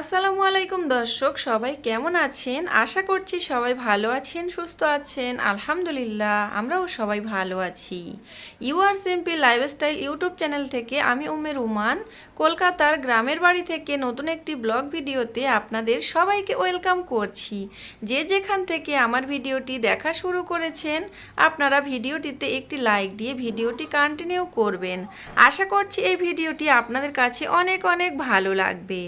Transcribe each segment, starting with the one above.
আসসালামু আলাইকুম দর্শক, সবাই কেমন আছেন? আশা করছি সবাই ভালো আছেন, সুস্থ আছেন। আলহামদুলিল্লাহ, আমরাও সবাই ভালো আছি। You are simple lifestyle YouTube channel থেকে আমি উমের উমান কলকাতার গ্রামের বাড়ি থেকে নতুন একটি ব্লগ ভিডিওতে আপনাদের সবাইকে ওয়েলকাম করছি। যে যেখান থেকে আমার ভিডিওটি দেখা শুরু করেছেন, আপনারা ভিডিওটিতে একটি লাইক দিয়ে ভিডিওটি কন্টিনিউ করবেন। আশা করছি এই ভিডিওটি আপনাদের কাছে অনেক অনেক ভালো লাগবে।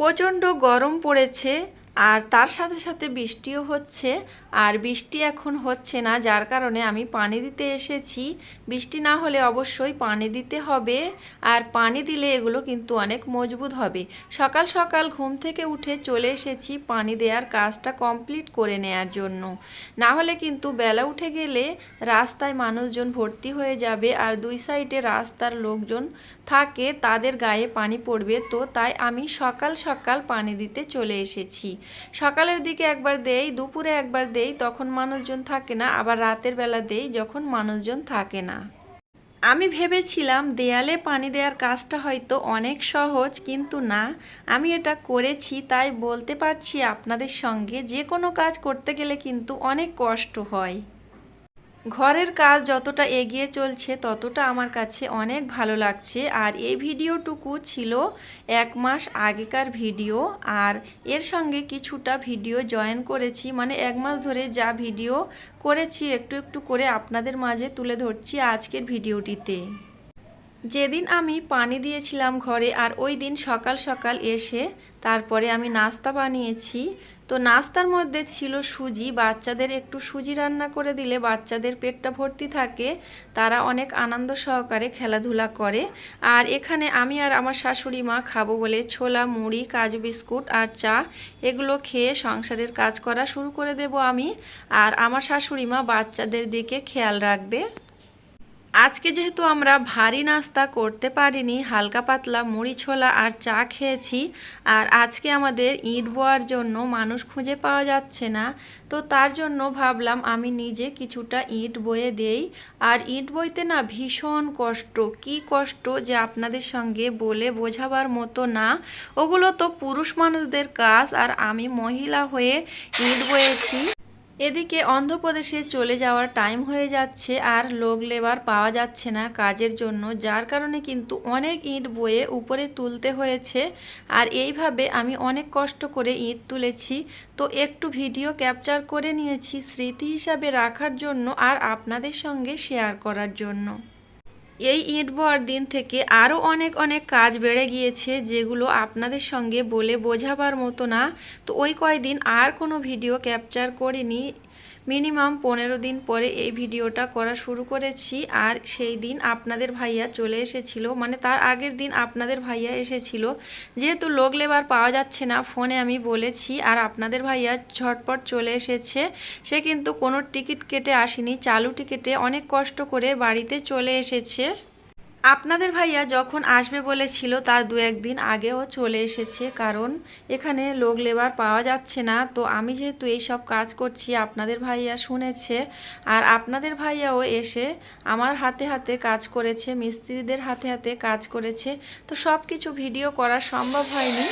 প্রচণ্ড গরম পড়েছে। আর তার সাথে সাথে বৃষ্টিও হচ্ছে, আর বৃষ্টি এখন হচ্ছে না, যার কারণে আমি পানি দিতে এসেছি। বৃষ্টি না হলে অবশ্যই পানি দিতে হবে, আর পানি দিলে এগুলো কিন্তু অনেক মজবুত হবে। সকাল সকাল ঘুম থেকে উঠে চলে এসেছি পানি দেওয়ার কাজটা কমপ্লিট করে নেয়ার জন্য। না হলে কিন্তু বেলা উঠে গেলে রাস্তায় মানুষজন ভর্তি হয়ে যাবে, আর দুই সাইডে রাস্তার লোকজন থাকে, তাদের গায়ে পানি পড়বে। তো তাই আমি সকাল সকাল পানি দিতে চলে এসেছি। সকালের দিকে একবার দেই, দুপুরে একবার দেই, তখন মানুষজন থাকে না, আবার রাতের বেলা দেই যখন মানুষজন থাকে না। আমি ভেবেছিলাম দেয়ালে পানি দেওয়ার কাজটা হয়তো অনেক সহজ, কিন্তু না, আমি এটা করেছি, তাই বলতে পারছি আপনাদের সঙ্গে, যে কোনো কাজ করতে গেলে কিন্তু অনেক কষ্ট হয়। ঘরের কাজ যতটা এগিয়ে চলছে ততটা আমার কাছে অনেক ভালো লাগছে। আর এই ভিডিওটুকু ছিল এক মাস আগেকার ভিডিও। আর এর সঙ্গে কিছুটা ভিডিও জয়েন করেছি। মানে এক মাস ধরে যা ভিডিও করেছি একটু একটু করে আপনাদের মাঝে তুলে ধরছি আজকের ভিডিওটিতে। যেদিন আমি পানি দিয়েছিলাম ঘরে আর ওই দিন সকাল সকাল এসে তারপরে আমি নাস্তা বানিয়েছি, তো নাস্তার মধ্যে ছিল সুজি। বাচ্চাদের একটু সুজি রান্না করে দিলে বাচ্চাদের পেটটা ভর্তি থাকে, তারা অনেক আনন্দ সহকারে খেলাধুলা করে। আর এখানে আমি আর আমার শাশুড়ি মা খাব বলে ছোলা, মুড়ি, কাজু বিস্কুট আর চা এগুলো খেয়ে সংসারের কাজ করা শুরু করে দেব আমি। আর আমার শাশুড়ি মা বাচ্চাদের দিকে খেয়াল রাখবে। আজকে যেহেতু আমরা ভারী নাস্তা করতে পারিনি, হালকা পাতলা মুড়ি ছোলা আর চা খেয়েছি, আর আজকে আমাদের ইট বোয়ার জন্য মানুষ খুঁজে পাওয়া যাচ্ছে না, তো তার জন্য ভাবলাম আমি নিজে কিছুটা ইট বয়ে দেই। আর ইট বইতে না ভীষণ কষ্ট, কি কষ্ট যে আপনাদের সঙ্গে বলে বোঝাবার মতো না। ওগুলো তো পুরুষ মানুষদের কাজ, আর আমি মহিলা হয়ে ইট বয়েছি এদিকে অন্ধ্রপ্রদেশে চলে যাওয়ার টাইম হয়ে যাচ্ছে আর লোক লেবার পাওয়া যাচ্ছে না কাজের জন্য, যার কারণে কিন্তু অনেক ইট বয়ে উপরে তুলতে হয়েছে। আর এইভাবে আমি অনেক কষ্ট করে ইট তুলেছি। তো একটু ভিডিও ক্যাপচার করে নিয়েছি স্মৃতি হিসাবে রাখার জন্য আর আপনাদের সঙ্গে শেয়ার করার জন্য। এই ইট বোয়ার দিন থেকে আরও অনেক অনেক কাজ বেড়ে গিয়েছে, যেগুলো আপনাদের সঙ্গে বলে বোঝাবার মতো না। তো ওই কয়দিন আর কোনো ভিডিও ক্যাপচার করিনি। মিনিমাম পনেরো দিন পরে এই ভিডিওটা করা শুরু করেছি। আর সেই দিন আপনাদের ভাইয়া চলে এসেছিল। মানে তার আগের দিন আপনাদের ভাইয়া এসেছিল। যেহেতু লোক লেবার পাওয়া যাচ্ছে না, ফোনে আমি বলেছি। আর আপনাদের ভাইয়া ঝটপট চলে এসেছে। সে কিন্তু কোনো টিকিট কেটে আসেনি। চালু টিকিটে অনেক কষ্ট করে বাড়িতে চলে এসেছে। আপনাদের ভাইয়া যখন আসবে বলেছিল, তার দু একদিন আগেও চলে এসেছে, কারণ এখানে লোক লেবার পাওয়া যাচ্ছে না। তো আমি যেহেতু এই সব কাজ করছি, আপনাদের ভাইয়া শুনেছে। আর আপনাদের ভাইয়াও এসে আমার হাতে হাতে কাজ করেছে, মিস্ত্রিদের হাতে হাতে কাজ করেছে। তো সব কিছু ভিডিও করা সম্ভব হয়নি।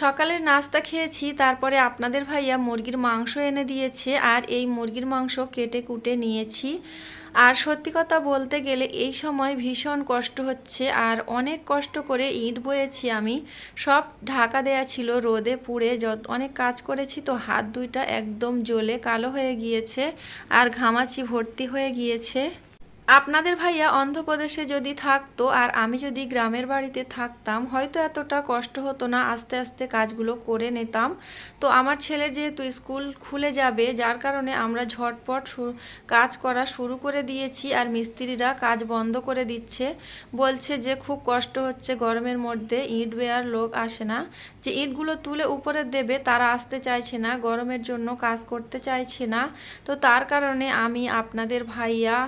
সকালের নাস্তা খেয়েছি, তারপরে আপনাদের ভাইয়া মুরগির মাংস এনে দিয়েছে আর এই মুরগির মাংস কেটে কুটে নিয়েছি। আর সত্যি কথা বলতে গেলে এই সময় ভীষণ কষ্ট হচ্ছে আর অনেক কষ্ট করে ইট বয়েছি আমি। সব ঢাকা দেয়া ছিল, রোদে পুড়ে যত, অনেক কাজ করেছি তো হাত দুইটা একদম জ্বলে কালো হয়ে গিয়েছে আর ঘামাচি ভর্তি হয়ে গিয়েছে। আপনাদের ভাইয়া অন্ধ্রপ্রদেশে যদি থাকতো আর আমি যদি গ্রামের বাড়িতে থাকতাম, হয়তো এতটা কষ্ট হতো না আস্তে আস্তে কাজগুলো করে নিতাম। তো আমার ছেলের যেহেতু স্কুল খুলে যাবে, যার কারণে আমরা ঝটপট কাজ করা শুরু করে দিয়েছি আর মিস্ত্রিরা কাজ বন্ধ করে দিচ্ছে। বলছে যে খুব কষ্ট হচ্ছে, গরমের মধ্যে ইট বেয়ার লোক আসে না। যে ইটগুলো তুলে উপরে দেবে, তারা আসতে চাইছে না, গরমের জন্য কাজ করতে চাইছে না। তো তার কারণে আমি আপনাদের ভাইয়া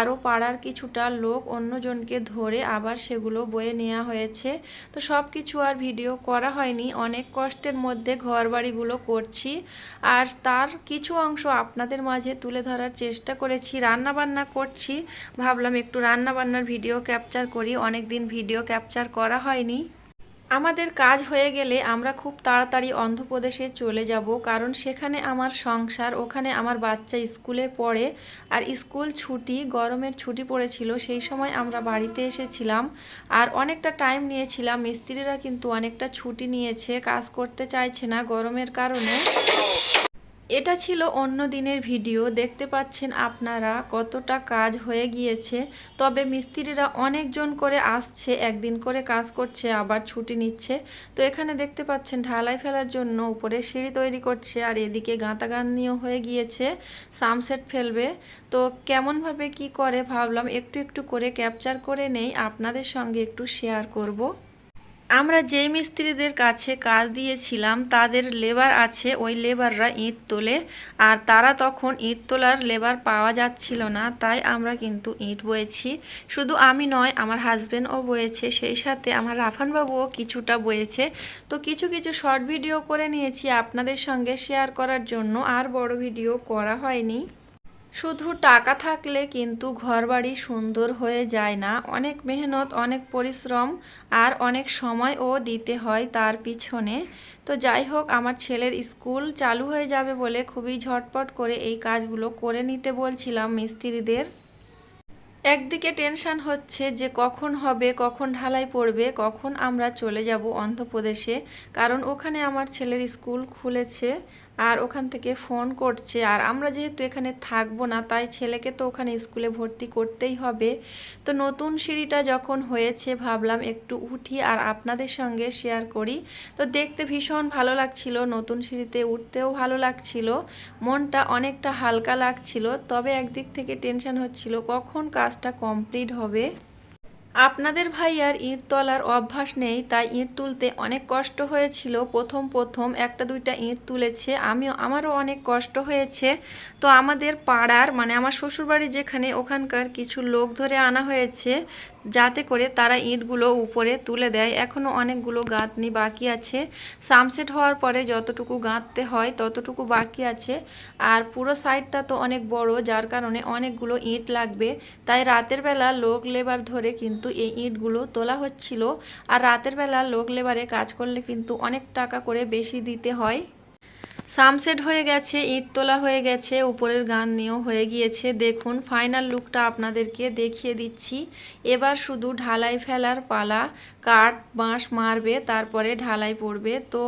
আরও পাড়ার কিছুটা লোক অন্যজনকে ধরে আবার সেগুলো বয়ে নেওয়া হয়েছে। তো সব কিছু আর ভিডিও করা হয়নি। অনেক কষ্টের মধ্যে ঘরবাড়িগুলো করছি। আর তার কিছু অংশ আপনাদের মাঝে তুলে ধরার চেষ্টা করেছি। রান্না বান্না করছি। ভাবলাম একটু রান্না বান্নার ভিডিও ক্যাপচার করি। অনেক দিন ভিডিও ক্যাপচার করা হয়নি। আমাদের কাজ হয়ে গেলে আমরা খুব তাড়াতাড়ি অন্ধ্রপ্রদেশে চলে যাব, কারণ সেখানে আমার সংসার, ওখানে আমার বাচ্চা স্কুলে পড়ে আর স্কুল ছুটি, গরমের ছুটি পড়েছিল, সেই সময় আমরা বাড়িতে এসেছিলাম। আর অনেকটা টাইম নিয়েছিলাম, মিস্ত্রিরা কিন্তু অনেকটা ছুটি নিয়েছে, কাজ করতে চাইছে না গরমের কারণে। এটা ছিল অন্য দিনের ভিডিও। দেখতে পাচ্ছেন আপনারা কতটা কাজ হয়ে গিয়েছে। তবে মিস্ত্রিরা অনেকজন করে আসছে, একদিন করে কাজ করছে, আবার ছুটি নিচ্ছে। তো এখানে দেখতে পাচ্ছেন ঢালাই ফেলার জন্য উপরে সিঁড়ি তৈরি করছে আর এদিকে গাঁতাগানিও হয়ে গিয়েছে সামসেট ফেলবে। তো কেমনভাবে কি করে ভাবলাম, একটু একটু করে ক্যাপচার করে নেই। আপনাদের সঙ্গে একটু শেয়ার করব। আমরা যেই মিস্ত্রিদের কাছে কাজ দিয়েছিলাম, তাদের লেবার আছে, ওই লেবাররা ইট তোলে, আর তারা তখন ইট তোলার লেবার পাওয়া যাচ্ছিল না, তাই আমরা কিন্তু ইট বয়েছি। শুধু আমি নয়, আমার হাজব্যান্ডও বয়েছে, সেই সাথে আমার রাফানবাবুও কিছুটা বয়েছে। তো কিছু কিছু শর্ট ভিডিও করে নিয়েছি আপনাদের সঙ্গে শেয়ার করার জন্য, আর বড় ভিডিও করা হয়নি। শুধু টাকা থাকলে কিন্তু ঘরবাড়ি সুন্দর হয়ে যায় না। অনেক মেহনত, অনেক পরিশ্রম আর অনেক সময়ও দিতে হয় তার পিছনে। তো যাই হোক, আমার ছেলের স্কুল চালু হয়ে যাবে বলে খুবই ঝটপট করে এই কাজগুলো করে নিতে বলছিলাম মিস্ত্রিদের। একদিকে টেনশন হচ্ছে যে কখন হবে, কখন ঢালাই পড়বে, কখন আমরা চলে যাব অন্ধ্রপ্রদেশে। কারণ ওখানে আমার ছেলের স্কুল খুলেছে। আর ওখান থেকে ফোন করছে। আর আমরা যেহেতু এখানে থাকব না, তাই ছেলেকে তো ওখানে স্কুলে ভর্তি করতেই হবে। তো নতুন সিঁড়িটা যখন হয়েছে, ভাবলাম একটু উঠি আর আপনাদের সঙ্গে শেয়ার করি। তো দেখতে ভীষণ ভালো লাগছিল, নতুন সিঁড়িতে উঠতেও ভালো লাগছিল। মনটা অনেকটা হালকা লাগছিল, তবে একদিক থেকে টেনশন হচ্ছিল, কখন কাজটা কমপ্লিট হবে? আপনাদের ভাইয়ার ইঁট তোলার অভ্যাস নেই, তাই ইঁট তুলতে অনেক কষ্ট হয়েছিল। প্রথম প্রথম একটা দুইটা ইঁট তুলেছে, আমিও, আমারও অনেক কষ্ট হয়েছে। তো আমাদের পাড়ার মানে আমার শ্বশুরবাড়ি যেখানে, ওখানকার কিছু লোক ধরে আনা হয়েছে। যাতে করে তারা ইঁটগুলো উপরে তুলে দেয়। এখনও অনেকগুলো গাঁথনি বাকি আছে। সামসেট হওয়ার পরে যতটুকু গাঁথতে হয় ততটুকু বাকি আছে। আর পুরো সাইডটা তো অনেক বড়, যার কারণে অনেকগুলো ইঁট লাগবে। তাই রাতের বেলা লোক লেবার ধরে কিন্তু এই ইঁটগুলো তোলা হচ্ছিল। আর রাতের বেলা লোক লেবারে কাজ করলে কিন্তু অনেক টাকা করে বেশি দিতে হয়। সামসেট হয়ে গেছে ইট তোলা হয়ে গেছে, উপরের গান নিয়েও হয়ে গিয়েছে। দেখুন ফাইনাল লুকটা আপনাদেরকে দেখিয়ে দিচ্ছি। এবার শুধু ঢালাই ফেলার পালা, কাঠ, বাঁশ মারবে, তারপরে ঢালাই পড়বে। তো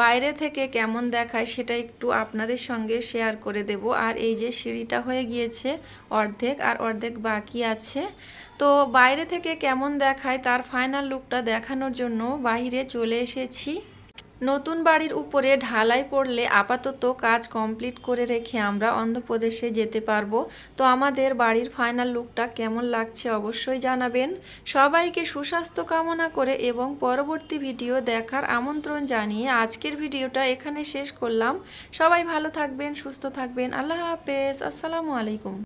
বাইরে থেকে কেমন দেখায় সেটা একটু আপনাদের সঙ্গে শেয়ার করে দেব। আর এই যে সিঁড়িটা হয়ে গিয়েছে অর্ধেক, আর অর্ধেক বাকি আছে। তো বাইরে থেকে কেমন দেখায় তার ফাইনাল লুকটা দেখানোর জন্য বাইরে চলে এসেছি। নতুন বাড়ির উপরে ঢালাই পড়লে আপাতত কাজ কমপ্লিট করে রেখে আমরা অন্ধ্রপ্রদেশে যেতে পারব। তো আমাদের বাড়ির ফাইনাল লুকটা কেমন লাগছে অবশ্যই জানাবেন। সবাইকে সুস্বাস্থ্য কামনা করে এবং পরবর্তী ভিডিও দেখার আমন্ত্রণ জানিয়ে আজকের ভিডিওটা এখানে শেষ করলাম। সবাই ভালো থাকবেন, সুস্থ থাকবেন। আল্লাহ হাফেজ। আসসালামু আলাইকুম।